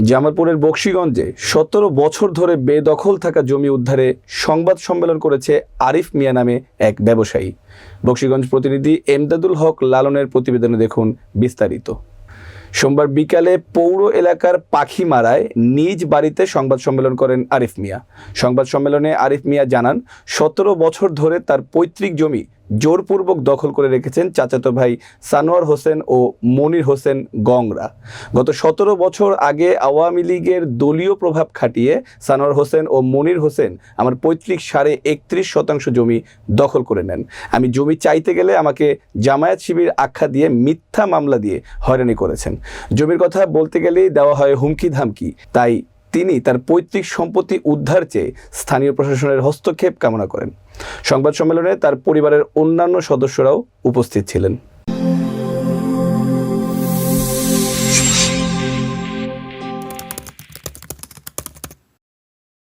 জামালপুরের বক্সিগঞ্জে সতেরো বছর ধরে বেদখল থাকা জমি উদ্ধারে সংবাদ সম্মেলন করেছে আরিফ মিয়া নামে এক ব্যবসায়ী। বক্সিগঞ্জ প্রতিনিধি এমদাদুল হক লালনের প্রতিবেদনে দেখুন বিস্তারিত। সোমবার বিকালে পৌর এলাকার পাখিমারায় নিজ বাড়িতে সংবাদ সম্মেলন করেন আরিফ মিয়া। সংবাদ সম্মেলনে আরিফ মিয়া জানান, সতেরো বছর ধরে তার পৈতৃক জমি জোরপূর্বক দখল করে রেখেছেন চাচাতো ভাই সানোয়ার হোসেন ও মনির হোসেন গংরা। গত সতেরো বছর আগে আওয়ামী লীগের দলীয় প্রভাব খাটিয়ে সানোয়ার হোসেন ও মনির হোসেন আমার পৈতৃক সাড়ে একত্রিশ শতাংশ জমি দখল করে নেন। আমি জমি চাইতে গেলে আমাকে জামায়াত শিবির আখ্যা দিয়ে মিথ্যা মামলা দিয়ে হয়রানি করেছেন। জমির কথা বলতে গেলেই দেওয়া হয় হুমকি ধামকি তাই তিনি তার পৈতৃক সম্পত্তি উদ্ধার চেয়ে স্থানীয় প্রশাসনের হস্তক্ষেপ কামনা করেন। সংবাদ সম্মেলনে তার পরিবারের অন্যান্য সদস্যরাও উপস্থিত ছিলেন।